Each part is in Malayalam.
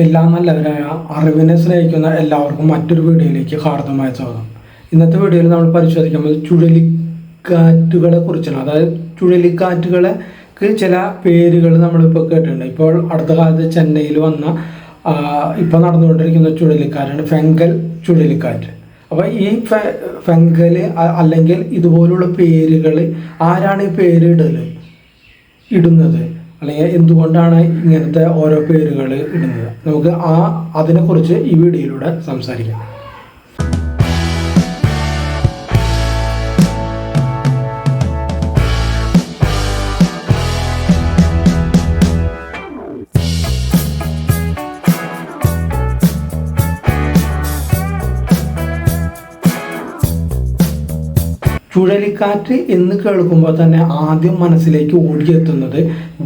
എല്ലാ നല്ലവരായ അറിവിനെ സ്നേഹിക്കുന്ന എല്ലാവർക്കും മറ്റൊരു വീഡിയോയിലേക്ക് ഹാർദമായ സ്വാഗതം. ഇന്നത്തെ വീഡിയോയിൽ നമ്മൾ പരിശോധിക്കുന്നത് ചുഴലിക്കാറ്റുകളെ കുറിച്ചാണ്. അതായത് ചുഴലിക്കാറ്റുകൾക്ക് ചില പേരുകൾ നമ്മളിപ്പോൾ കേട്ടിട്ടുണ്ട്. ഇപ്പോൾ അടുത്ത കാലത്ത് ചെന്നൈയിൽ വന്ന ഇപ്പോൾ നടന്നുകൊണ്ടിരിക്കുന്ന ചുഴലിക്കാറ്റാണ് ഫെങ്കൽ ചുഴലിക്കാറ്റ്. അപ്പോൾ ഈ ഫെങ്കൽ അല്ലെങ്കിൽ ഇതുപോലുള്ള പേരുകൾ ആരാണ് ഈ പേരിടൽ ഇടുന്നത്? അല്ലെങ്കിൽ എന്തുകൊണ്ടാണ് ഇങ്ങനത്തെ ഓരോ പേരുകൾ ഇടുന്നത്? നമുക്ക് ആ അതിനെക്കുറിച്ച് ഈ വീഡിയോയിലൂടെ സംസാരിക്കാം. ചുഴലിക്കാറ്റ് എന്ന് കേൾക്കുമ്പോൾ തന്നെ ആദ്യം മനസ്സിലേക്ക് ഓടിയെത്തുന്നത്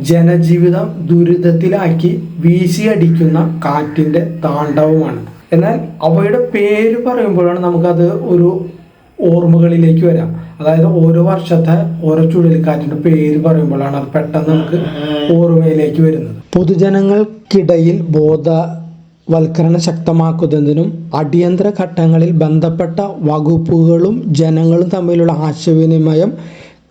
ജനജീവിതം ദുരിതത്തിലാക്കി വീശിയടിക്കുന്ന കാറ്റിന്റെ താണ്ഡവമാണ്. എന്നാൽ അവയുടെ പേര് പറയുമ്പോഴാണ് നമുക്കത് ഒരു ഓർമ്മകളിലേക്ക് വരാം. അതായത് ഓരോ വർഷത്തെ ഓരോ ചുഴലിക്കാറ്റിന്റെ പേര് പറയുമ്പോഴാണ് അത് പെട്ടെന്ന് നമുക്ക് ഓർമ്മയിലേക്ക് വരുന്നത്. പൊതുജനങ്ങൾക്കിടയിൽ ബോധവൽക്കരണം ശക്തമാക്കുന്നതിനും അടിയന്തര ഘട്ടങ്ങളിൽ ബന്ധപ്പെട്ട വകുപ്പുകളും ജനങ്ങളും തമ്മിലുള്ള ആശയവിനിമയം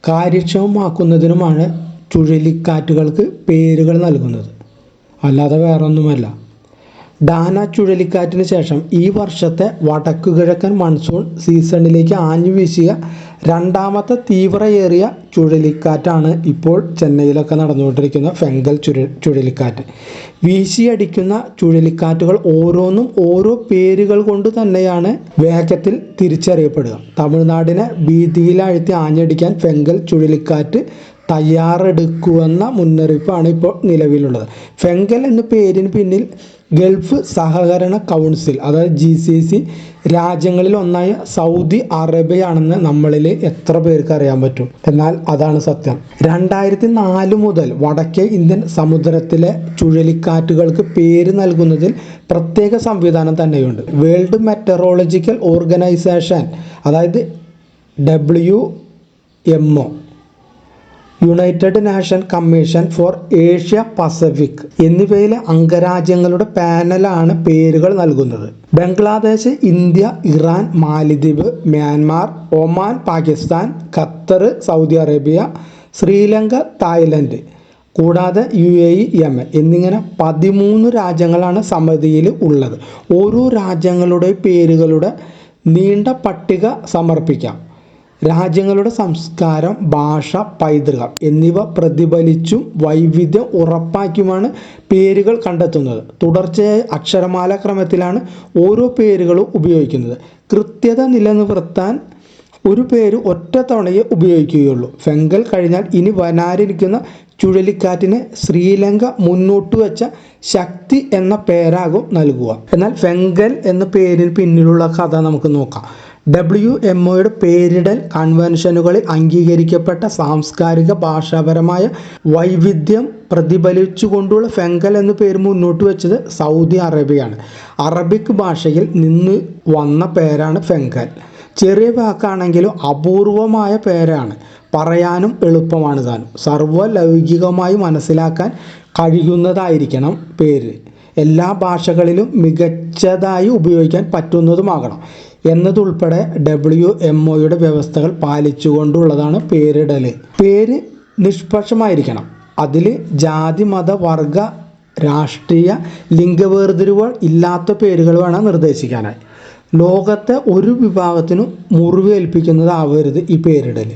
കാര്യക്ഷമമാക്കുന്നതിനുമാണ് ചുഴലിക്കാറ്റുകൾക്ക് പേരുകൾ നൽകുന്നത്. അല്ലാതെ വേറൊന്നുമല്ല. ഡാന ചുഴലിക്കാറ്റിന് ശേഷം ഈ വർഷത്തെ വടക്കു കിഴക്കൻ മൺസൂൺ സീസണിലേക്ക് ആഞ്ഞു വീശിയ രണ്ടാമത്തെ തീവ്രയേറിയ ചുഴലിക്കാറ്റാണ് ഇപ്പോൾ ചെന്നൈയിലൊക്കെ നടന്നുകൊണ്ടിരിക്കുന്ന ഫെങ്കൽ ചുഴ ചുഴലിക്കാറ്റ്. വീശിയടിക്കുന്ന ചുഴലിക്കാറ്റുകൾ ഓരോന്നും ഓരോ പേരുകൾ കൊണ്ട് തന്നെയാണ് വേഗത്തിൽ തിരിച്ചറിയപ്പെടുക. തമിഴ്നാടിനെ ഭീതിയിലാഴ്ത്തി ആഞ്ഞടിക്കാൻ ഫെങ്കൽ ചുഴലിക്കാറ്റ് തയ്യാറെടുക്കുമെന്ന മുന്നറിയിപ്പാണ് ഇപ്പോൾ നിലവിലുള്ളത്. ഫെങ്കൽ എന്ന പേരിന് പിന്നിൽ ഗൾഫ് സഹകരണ കൗൺസിൽ അതായത് ജി സി സി രാജ്യങ്ങളിൽ ഒന്നായ സൗദി അറേബ്യയാണെന്ന് നമ്മളിൽ എത്ര പേർക്ക് അറിയാൻ പറ്റും? എന്നാൽ അതാണ് സത്യം. രണ്ടായിരത്തി നാല് മുതൽ വടക്കേ ഇന്ത്യൻ സമുദ്രത്തിലെ ചുഴലിക്കാറ്റുകൾക്ക് പേര് നൽകുന്നതിൽ പ്രത്യേക സംവിധാനം തന്നെയുണ്ട്. വേൾഡ് മെറ്ററോളജിക്കൽ ഓർഗനൈസേഷൻ അതായത് W M O. United nation commission for Asia Pacific എന്നിവയിലെ അംഗരാജ്യങ്ങളുടെ പാനലാണ് പേരുകൾ നൽകുന്നത്. Bangladesh India Iran Maldives Myanmar Oman Pakistan Qatar Saudi Arabia Sri Lanka Thailand കൂടാതെ യു എ ഇ യമൻ എന്നിങ്ങനെ പതിമൂന്ന് രാജ്യങ്ങളാണ് സമിതിയിൽ ഉള്ളത്. ഓരോ രാജ്യങ്ങളുടെ പേരുകളുടെ നീണ്ട പട്ടിക സമർപ്പിക്കാം. രാജ്യങ്ങളുടെ സംസ്കാരം ഭാഷ പൈതൃകം എന്നിവ പ്രതിഫലിച്ചും വൈവിധ്യം ഉറപ്പാക്കിയുമാണ് പേരുകൾ കണ്ടെത്തുന്നത്. തുടർച്ചയായ അക്ഷരമാല ക്രമത്തിലാണ് ഓരോ പേരുകളും ഉപയോഗിക്കുന്നത്. കൃത്യത നിലനിർത്താൻ ഒരു പേര് ഒറ്റ തവണയേ ഉപയോഗിക്കുകയുള്ളൂ. ഫെങ്കൽ കഴിഞ്ഞാൽ ഇനി വനാരിരിക്കുന്ന ചുഴലിക്കാറ്റിനെ ശ്രീലങ്ക മുന്നോട്ട് വെച്ച ശക്തി എന്ന പേരാകും നൽകുക. എന്നാൽ ഫെങ്കൽ എന്ന പേരിന് പിന്നിലുള്ള കഥ നമുക്ക് നോക്കാം. ഡബ്ല്യു എം ഒയുടെ പേരിടൽ കൺവെൻഷനുകളിൽ അംഗീകരിക്കപ്പെട്ട സാംസ്കാരിക ഭാഷാപരമായ വൈവിധ്യം പ്രതിഫലിച്ചുകൊണ്ടുള്ള ഫെങ്കൽ എന്ന പേര് മുന്നോട്ട് വെച്ചത് സൗദി അറേബ്യയാണ്. അറബിക് ഭാഷയിൽ നിന്ന് വന്ന പേരാണ് ഫെങ്കൽ. ചെറിയ വാക്കാണെങ്കിലും അപൂർവമായ പേരാണ്. പറയാനും എളുപ്പമാണ് താനും. സർവലൗകികമായി മനസ്സിലാക്കാൻ കഴിയുന്നതായിരിക്കണം പേര്. എല്ലാ ഭാഷകളിലും മികച്ചതായി ഉപയോഗിക്കാൻ പറ്റുന്നതുമാകണം. എന്നതുൾപ്പെടെ ഡബ്ല്യു എം ഒയുടെ വ്യവസ്ഥകൾ പാലിച്ചുകൊണ്ടുള്ളതാണ് പേരിടൽ പേര് നിഷ്പക്ഷമായിരിക്കണം. അതിൽ ജാതി മത വർഗ രാഷ്ട്രീയ ലിംഗവേർതിരിവുകൾ ഇല്ലാത്ത പേരുകൾ വേണം നിർദ്ദേശിക്കാനായി. ലോകത്തെ ഒരു വിഭാഗത്തിനും മുറിവേൽപ്പിക്കുന്നതാവരുത് ഈ പേരിടൽ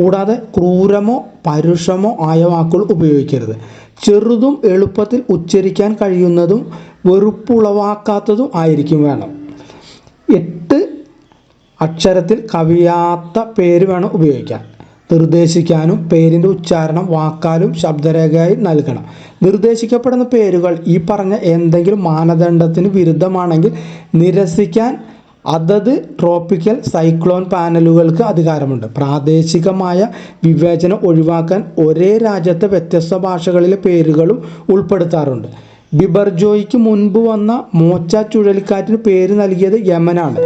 കൂടാതെ ക്രൂരമോ പരുഷമോ ആയ വാക്കുകൾ ഉപയോഗിക്കരുത്. ചെറുതും എളുപ്പത്തിൽ ഉച്ചരിക്കാൻ കഴിയുന്നതും വെറുപ്പുളവാക്കാത്തതും ആയിരിക്കും വേണം. എട്ട് അക്ഷരത്തിൽ കവിയാത്ത പേര് വേണം ഉപയോഗിക്കാൻ. നിർദ്ദേശിക്കാനും പേരിന്റെ ഉച്ചാരണം വാക്കാലും ശബ്ദരേഖയായി നൽകണം. നിർദ്ദേശിക്കപ്പെടുന്ന പേരുകൾ ഈ പറഞ്ഞ എന്തെങ്കിലും മാനദണ്ഡത്തിന് വിരുദ്ധമാണെങ്കിൽ നിരസിക്കാൻ അതത് ട്രോപ്പിക്കൽ സൈക്ലോൺ പാനലുകൾക്ക് അധികാരമുണ്ട്. പ്രാദേശികമായ വിവേചനം ഒഴിവാക്കാൻ ഒരേ രാജ്യത്തെ വ്യത്യസ്ത ഭാഷകളിലെ പേരുകളും ഉൾപ്പെടുത്താറുണ്ട്. ബിബർജോയ്ക്ക് മുൻപ് വന്ന മോച്ച ചുഴലിക്കാറ്റിന് പേര് നൽകിയത് യമനാണ്.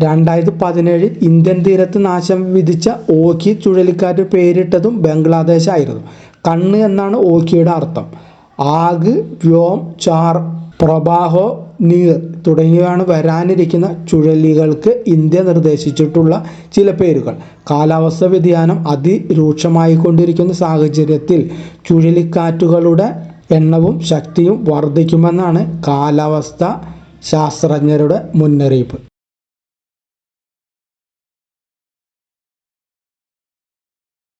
രണ്ടായിരത്തി പതിനേഴിൽ ഇന്ത്യൻ തീരത്ത് നാശം വിധിച്ച ഓഖി ചുഴലിക്കാറ്റ് പേരിട്ടതും ബംഗ്ലാദേശായിരുന്നു. കണ്ണ് എന്നാണ് ഓഖിയുടെ അർത്ഥം. ആഗ് വ്യോം ചാർ പ്രഭാഹോ നീർ തുടങ്ങിയവയാണ് വരാനിരിക്കുന്ന ചുഴലികൾക്ക് ഇന്ത്യ നിർദ്ദേശിച്ചിട്ടുള്ള ചില പേരുകൾ. കാലാവസ്ഥ വ്യതിയാനം അതിരൂക്ഷമായിക്കൊണ്ടിരിക്കുന്ന സാഹചര്യത്തിൽ ചുഴലിക്കാറ്റുകളുടെ എണ്ണവും ശക്തിയും വർദ്ധിക്കുമെന്നാണ് കാലാവസ്ഥ ശാസ്ത്രജ്ഞരുടെ മുന്നറിയിപ്പ്.